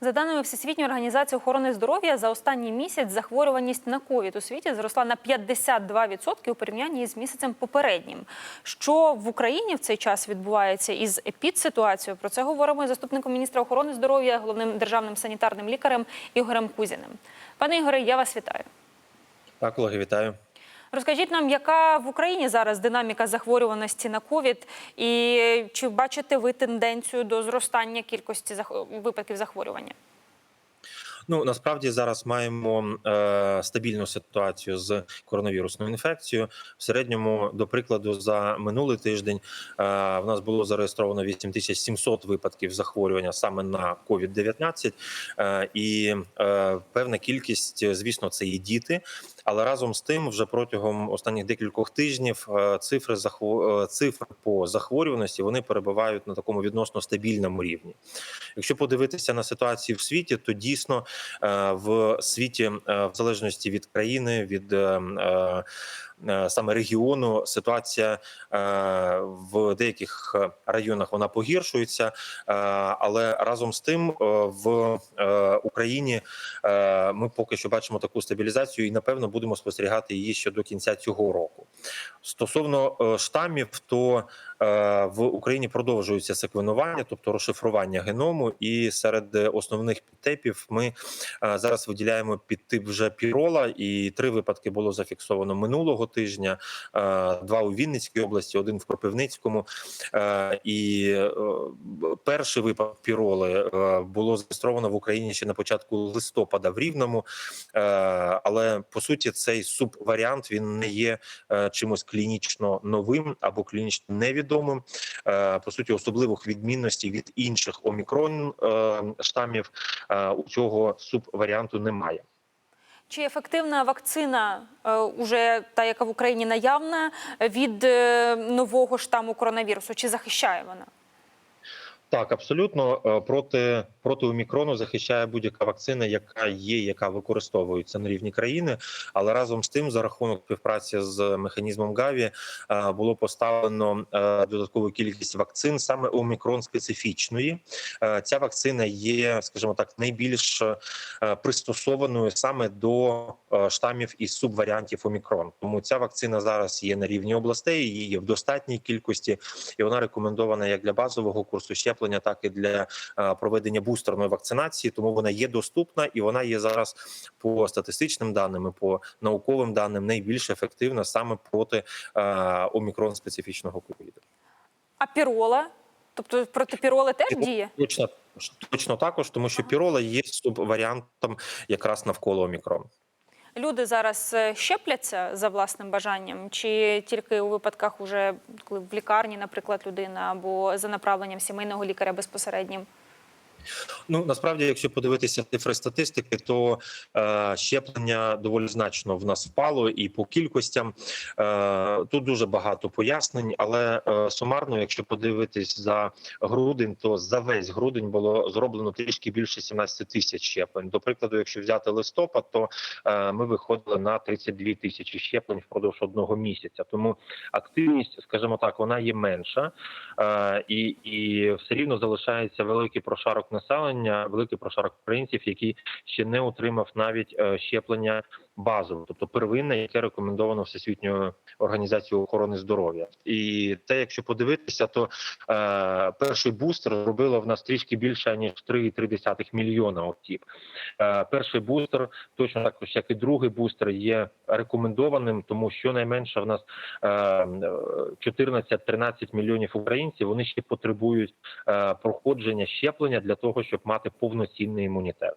За даними Всесвітньої організації охорони здоров'я, за останній місяць захворюваність на ковід у світі зросла на 52% у порівнянні з місяцем попереднім. Що в Україні в цей час відбувається із епідситуацією? Про це говоримо із заступником міністра охорони здоров'я, головним державним санітарним лікарем Ігорем Кузіним. Пане Ігоре, я вас вітаю. Так, колеги, вітаю. Розкажіть нам, яка в Україні зараз динаміка захворюваності на ковід, і чи бачите ви тенденцію до зростання кількості випадків захворювання? Ну насправді зараз маємо е, стабільну ситуацію з коронавірусною інфекцією. В середньому, до прикладу, за минулий тиждень е, в нас було зареєстровано 8700 випадків захворювання саме на COVID-19. Е, і е, певна кількість, звісно, це і діти. Але разом з тим, вже протягом останніх декількох тижнів е, цифри е, цифри по захворюваності вони перебувають на такому відносно стабільному рівні. Якщо подивитися на ситуацію в світі, то дійсно в світі, е, в залежності від країни, від е, е, е, саме регіону, ситуація е, в деяких е, районах вона погіршується, е, але разом з тим е, в е, Україні е, ми поки що бачимо таку стабілізацію, і напевно будемо спостерігати її ще до кінця цього року. Стосовно е, штамів, то е, в Україні продовжується секвенування, тобто розшифрування геному, і серед основних підтипів ми е, зараз виділяємо підтип вже пірола, і три випадки було зафіксовано минулого тижня: е, два у Вінницькій області, один в Кропивницькому. Е, І е, перший випадок піроли е, було зареєстровано в Україні ще на початку листопада в Рівному. Е, Але по суті, цей субваріант він не є е, чимось клінічно новим або клінічно невідомим. Е, По суті, особливих відмінностей від інших омікрон е, штамів е, у цього субваріанту немає. Чи ефективна вакцина, уже та, яка в Україні наявна, від нового штаму коронавірусу? Чи захищає вона? Так, абсолютно Е, проти проти омікрону захищає будь-яка вакцина, яка є, яка використовується на рівні країни. Але разом з тим, за рахунок співпраці з механізмом Гаві, е, було поставлено е, додаткову кількість вакцин саме омікрон специфічної. Ця вакцина є, скажімо так, найбільш пристосованою саме до штамів і субваріантів омікрон. Тому ця вакцина зараз є на рівні областей, її є в достатній кількості, і вона рекомендована як для базового курсу щеплення, так і для е, проведення бустерної вакцинації. Тому вона є доступна і вона є зараз по статистичним даним, по науковим даним найбільш ефективна саме проти е, омікрон специфічного ковіду. А пірола? Тобто проти піроли теж Пірола діє? Точно точно також, тому що пірола є субваріантом якраз навколо омікрон. Люди зараз е, щепляться за власним бажанням, чи тільки у випадках, уже коли в лікарні, наприклад, людина або за направленням сімейного лікаря безпосереднім? Ну насправді, якщо подивитися цифри статистики, то е, щеплення доволі значно в нас впало, і по кількостям е, тут дуже багато пояснень. Але е, сумарно, якщо подивитись за грудень, то за весь грудень було зроблено трішки більше 17 тисяч щеплень. До прикладу, якщо взяти листопад, то е, ми виходили на 32 тисячі щеплень впродовж одного місяця. Тому активність, скажімо так, вона є менша, е, і, і все рівно залишається великий прошарок населення, великий прошарок українців, які ще не отримав навіть е, щеплення базове, тобто первинне, яке рекомендовано Всесвітньою організацією охорони здоров'я. І те, якщо подивитися, то е, перший бустер зробило в нас трішки більше ніж 3,3 мільйона осіб. Е, перший бустер, точно також як і другий бустер, є рекомендованим, тому що найменше в нас е, 14-13 мільйонів українців. Вони ще потребують е, проходження щеплення для того, щоб мати повноцінний імунітет.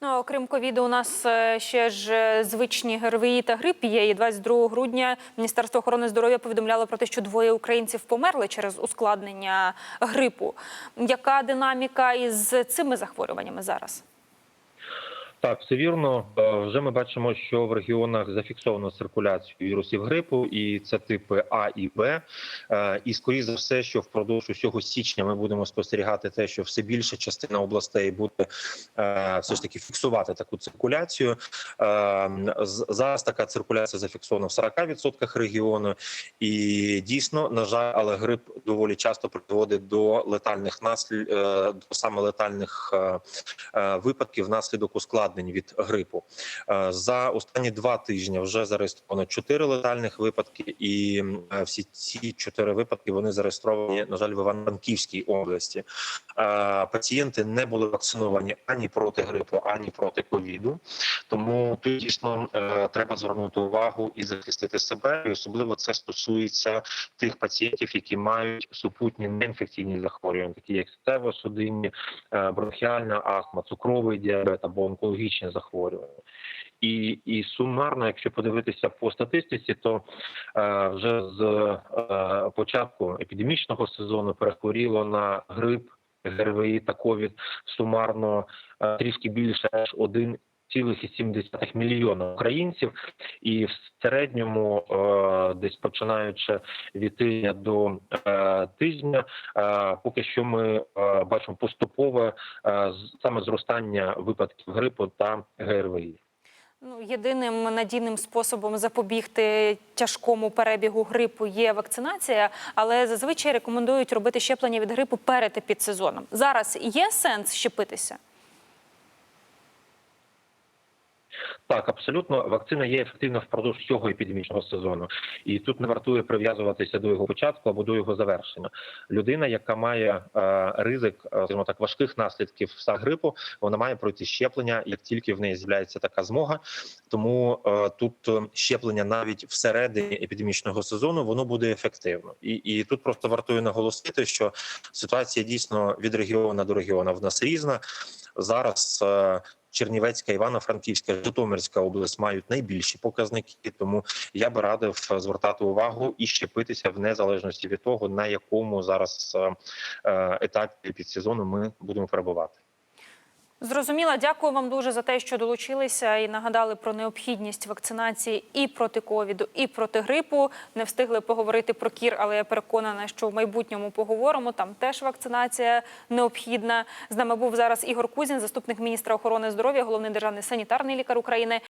Ну, окрім ковіду, у нас е, ще ж е, звичні ГРВІ та грип є. І 22 грудня Міністерство охорони здоров'я повідомляло про те, що двоє українців померли через ускладнення грипу. Яка динаміка із цими захворюваннями зараз? Так, все вірно. Е, Вже ми бачимо, що в регіонах зафіксовано циркуляцію вірусів грипу, і це типи А і Б. Е, І скоріше за все, що впродовж усього січня ми будемо спостерігати те, що все більша частина областей буде е, все ж таки фіксувати таку циркуляцію. Зараз така циркуляція зафіксована в 40% регіону, і дійсно, на жаль, але грип доволі часто приводить до летальних наслід, до саме летальних випадків внаслідок ускладнень від грипу. Е, За останні два тижні вже зареєстровано чотири летальних випадки, і е, всі ці чотири випадки вони зареєстровані, на жаль, в Івано-Франківській області. Е, Пацієнти не були вакциновані ані проти грипу, ані проти ковіду. Тому тут дійсно треба звернути увагу і захистити себе. І особливо це стосується тих пацієнтів, які мають супутні неінфекційні захворювання, такі як серцево-судинні, е, бронхіальна астма, цукровий діабет або онкологічні захворювання. І, і сумарно, якщо подивитися по статистиці, то е, вже з е, початку епідемічного сезону перехворіло на грип, ГРВІ та ковід сумарно е, трішки більше ніж 1,7 мільйона українців, і в середньому, е, десь починаючи від тижня до е, тижня, е, поки що ми бачимо поступове саме зростання випадків грипу та ГРВІ. Ну, єдиним надійним способом запобігти тяжкому перебігу грипу є вакцинація, але зазвичай рекомендують робити щеплення від грипу перед і під сезоном. Зараз є сенс щепитися? Так, абсолютно вакцина є ефективна впродовж всього епідемічного сезону, і тут не вартує прив'язуватися до його початку або до його завершення. Людина, яка має е, ризик, е, скажімо так, важких наслідків саме грипу, вона має пройти щеплення, як тільки в неї з'являється така змога. Тому е, тут е, щеплення навіть всередині епідемічного сезону воно буде ефективно. І, і тут просто вартує наголосити, що ситуація дійсно від регіону до регіону в нас різна. Зараз е, Чернівецька, Івано-Франківська, Житомирська область мають найбільші показники. Тому я би радив е, звертати увагу і щепитися в незалежності від того, на якому зараз е, е, етапі підсезону ми будемо перебувати. Зрозуміла, дякую вам дуже за те, що долучилися і нагадали про необхідність вакцинації і проти ковіду, і проти грипу. Не встигли поговорити про кір, але я переконана, що в майбутньому поговоримо. Там теж вакцинація необхідна. З нами був зараз Ігор Кузін, заступник міністра охорони здоров'я, головний державний санітарний лікар України.